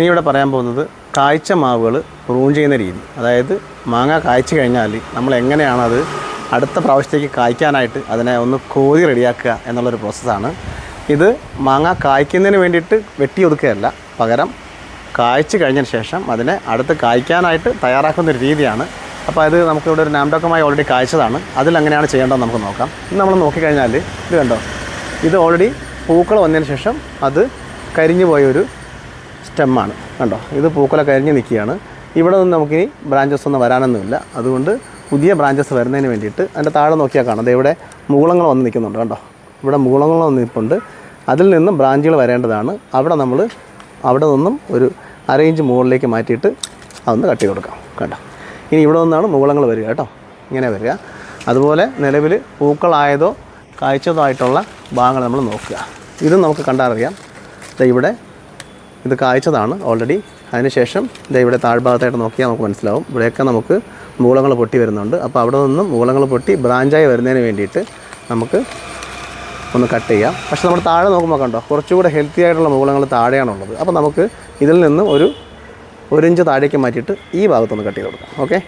ഇനി ഇവിടെ പറയാൻ പോകുന്നത് കാഴ്ച മാവുകൾ പ്രൂൺ ചെയ്യുന്ന രീതി. അതായത് മാങ്ങ കായ്ച്ചു കഴിഞ്ഞാൽ നമ്മൾ എങ്ങനെയാണ് അത് അടുത്ത പ്രാവശ്യത്തേക്ക് കായ്ക്കാനായിട്ട് അതിനെ ഒന്ന് കോതി റെഡിയാക്കുക എന്നുള്ളൊരു പ്രോസസ്സാണ്. ഇത് മാങ്ങ കായ്ക്കുന്നതിന് വേണ്ടിയിട്ട് വെട്ടി ഒതുക്കുകയല്ല പകരം കായ്ച്ചു കഴിഞ്ഞതിന് ശേഷം അതിനെ അടുത്ത് കായ്ക്കാനായിട്ട് തയ്യാറാക്കുന്ന ഒരു രീതിയാണ്. അപ്പോൾ അത് നമുക്കിവിടെ ഒരു നാംഡോക്കമായി ഓൾറെഡി കായ്ച്ചതാണ്. അതിലങ്ങനെയാണ് ചെയ്യേണ്ടത് നമുക്ക് നോക്കാം. ഇത് നമ്മൾ നോക്കിക്കഴിഞ്ഞാൽ ഇത് കണ്ടോ? ഇത് ഓൾറെഡി പൂക്കൾ വന്നതിന് ശേഷം അത് കരിഞ്ഞു പോയൊരു സ്റ്റെമ്മാണ്. കണ്ടോ? ഇത് പൂക്കളെ കഴിഞ്ഞ് നിൽക്കുകയാണ്. ഇവിടെ നിന്ന് നമുക്കിനി ബ്രാഞ്ചസ് ഒന്നും വരാനൊന്നുമില്ല. അതുകൊണ്ട് പുതിയ ബ്രാഞ്ചസ് വരുന്നതിന് വേണ്ടിയിട്ട് അതിന്റെ താഴെ നോക്കിയാൽ കാണാം. ഇവിടെ മുകുളങ്ങൾ വന്ന് നിൽക്കുന്നുണ്ട്. കണ്ടോ? ഇവിടെ മുകുളങ്ങൾ വന്ന് നിൽപ്പുണ്ട്. അതിൽ നിന്നും ബ്രാഞ്ചുകൾ വരേണ്ടതാണ്. അവിടെ നമ്മൾ അവിടെ നിന്നും ഒരു അരയിഞ്ച് മുകളിലേക്ക് മാറ്റിയിട്ട് അതൊന്ന് കട്ടി കൊടുക്കാം. കേട്ടോ ഇനി ഇവിടെ നിന്നാണ് മുകുളങ്ങൾ വരിക കേട്ടോ. ഇങ്ങനെ വരിക. അതുപോലെ നിലവിൽ പൂക്കളായതോ കായ്ച്ചതോ ആയിട്ടുള്ള ഭാഗങ്ങൾ നമ്മൾ നോക്കുക. ഇതും നമുക്ക് കണ്ടറിയാം ഇവിടെ ഇത് കായ്ച്ചതാണ് ഓൾറെഡി അതിനുശേഷം ഇതാ ഇവിടെ താഴ്ഭാഗത്തായിട്ട് നോക്കിയാൽ നമുക്ക് മനസ്സിലാവും. ഇവിടെയൊക്കെ നമുക്ക് മൂളങ്ങൾ പൊട്ടി വരുന്നുണ്ട്. അപ്പോൾ അവിടെ നിന്നും മൂളങ്ങൾ പൊട്ടി ബ്രാഞ്ചായി വരുന്നതിന് വേണ്ടിയിട്ട് നമുക്ക് ഒന്ന് കട്ട് ചെയ്യാം. പക്ഷേ നമ്മൾ താഴെ നോക്കുമ്പോൾ കണ്ടോ കുറച്ചുകൂടെ ഹെൽത്തി ആയിട്ടുള്ള മൂളങ്ങൾ താഴെയാണുള്ളത്. അപ്പോൾ നമുക്ക് ഇതിൽ നിന്ന് ഒരു ഒരു ഇഞ്ച് താഴേക്ക് മാറ്റിയിട്ട് ഈ ഭാഗത്തൊന്ന് കട്ട് ചെയ്ത് കൊടുക്കാം. ഓക്കെ